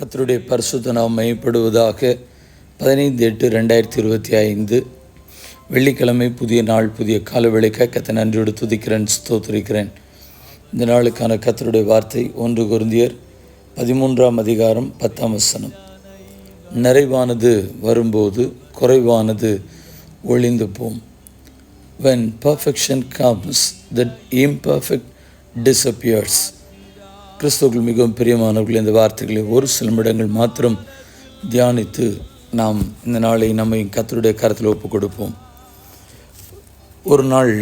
கத்தருடைய பரிசுத்த நாம் மையப்படுவதாக பதினைந்து எட்டு ரெண்டாயிரத்தி இருபத்தி ஐந்து. வெள்ளிக்கிழமை புதிய நாள் புதிய காலவெளிக்க கத்தை நன்றியோடு துதிக்கிறேன் ஸ்தோத்திரிக்கிறேன். இந்த நாளுக்கான கத்தருடைய வார்த்தை ஒன்று குருந்தியர் பதிமூன்றாம் அதிகாரம் பத்தாம் வசனம். நிறைவானது வரும்போது குறைவானது ஒளிந்து போம். When perfection comes that imperfect disappears கிறிஸ்துக்கள் மிகவும் பிரியமானவர்கள் இந்த வார்த்தைகளை ஒரு சில நிமிடங்கள் மாத்திரம் தியானித்து நாம் இந்த நாளை நம்மை கத்தருடைய கரத்தில் ஒப்பு கொடுப்போம் ஒரு நாள்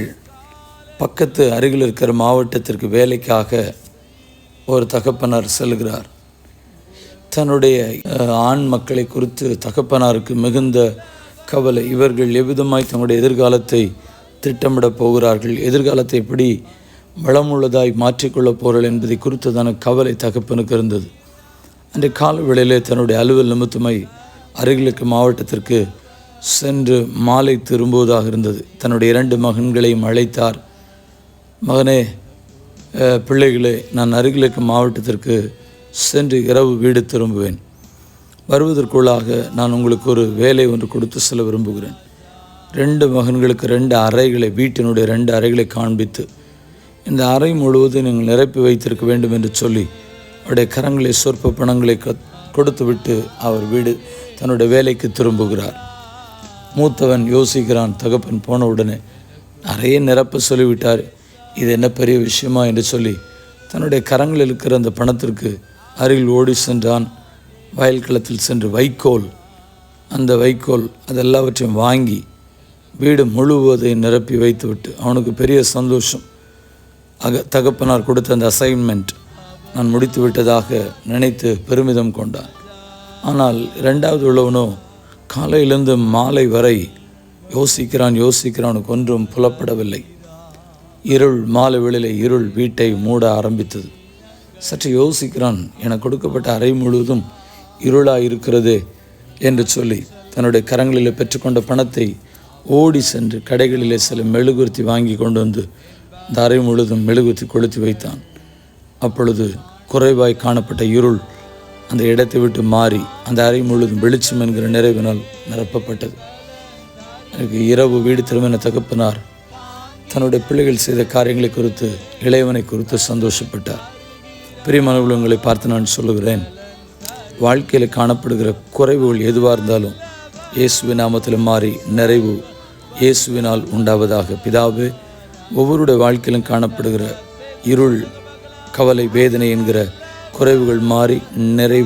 பக்கத்து அருகில் இருக்கிற மாவட்டத்திற்கு வேலைக்காக ஒரு தகப்பனார் செல்கிறார். தன்னுடைய ஆண் மக்களை குறித்து தகப்பனாருக்கு மிகுந்த கவலை. இவர்கள் எவ்விதமாய் தங்களுடைய எதிர்காலத்தை திட்டமிடப் போகிறார்கள்? எதிர்காலத்தை எப்படி வளமுள்ளதாய் மாற்றிக்கொள்ளப் போகிறாள் என்பதை குறித்ததான கவலை தகப்பனுக்கு இருந்தது. அன்றைய கால வேளையிலே தன்னுடைய அலுவல் நிமித்தமாய் அருகிலுக்கு மாவட்டத்திற்கு சென்று மாலை திரும்புவதாக இருந்தது. தன்னுடைய இரண்டு மகன்களையும் அழைத்தார். மகனே பிள்ளைகளே நான் அருகிலுக்கு மாவட்டத்திற்கு சென்று இரவு வீடு திரும்புவேன். வருவதற்குள்ளாக நான் உங்களுக்கு ஒரு வேலை ஒன்று கொடுத்து செல்ல விரும்புகிறேன். ரெண்டு மகன்களுக்கு ரெண்டு அறைகளை வீட்டினுடைய ரெண்டு அறைகளை காண்பித்து இந்த அறை முழுவதும் நீங்கள் நிரப்பி வைத்திருக்க வேண்டும் என்று சொல்லி அவருடைய கரங்களை சொற்ப பணங்களை கொடுத்துவிட்டு அவர் வீடு தன்னுடைய வேலைக்கு திரும்புகிறார். மூத்தவன் யோசிக்கிறான் தகப்பன் போன உடனே நிறைய நிரப்ப சொல்லிவிட்டார். இது என்ன பெரிய விஷயமா என்று சொல்லி தன்னுடைய கரங்களில் இருக்கிற அந்த பணத்திற்கு அருகில் ஓடி சென்றான். வயல் களத்தில் சென்று வைக்கோல் அந்த வைக்கோல் அதெல்லாவற்றையும் வாங்கி வீடு முழுவதை நிரப்பி வைத்துவிட்டு அவனுக்கு பெரிய சந்தோஷம். அக தகப்பனார் கொடுத்த அந்த அசைன்மெண்ட் நான் முடித்து விட்டதாக நினைத்து பெருமிதம் கொண்டான். ஆனால் இரண்டாவது உள்ளவனோ காலையிலிருந்து மாலை வரை யோசிக்கிறான் யோசிக்கிறான் ஒன்றும் புலப்படவில்லை. இருள் மாலை வேளையிலே இருள் வீட்டை மூட ஆரம்பித்தது. சற்று யோசிக்கிறான் எனக்கு கொடுக்கப்பட்ட அறை முழுவதும் இருளாக இருக்கிறதே என்று சொல்லி தன்னுடைய கரங்களில் பெற்றுக்கொண்ட பணத்தை ஓடி சென்று கடைகளிலே சில மெழுகுர்த்தி வாங்கி கொண்டு வந்து இந்த அறை மெழுகுத்தி கொளுத்தி வைத்தான். அப்பொழுது குறைவாய் காணப்பட்ட இருள் அந்த இடத்தை விட்டு மாறி அந்த அறை முழுதும் வெளிச்சம் என்கிற நிறைவினால் நிரப்பப்பட்டது. எனக்கு இரவு வீடு திரும்பின தகப்பனார் தன்னுடைய பிள்ளைகள் செய்த காரியங்களை குறித்து இளையவனை குறித்து சந்தோஷப்பட்டார். பெரிய உங்களை பார்த்து நான் சொல்லுகிறேன் வாழ்க்கையில் காணப்படுகிற குறைவுகள் எதுவாக இருந்தாலும் இயேசுவின் நாமத்தில் மாறி நிறைவு இயேசுவினால் உண்டாவதாக. பிதாவே ஒவ்வொருடைய வாழ்க்கையிலும் காணப்படுகிற இருள் கவலை வேதனை என்கிற குறைவுகள் மாறி நிறைவு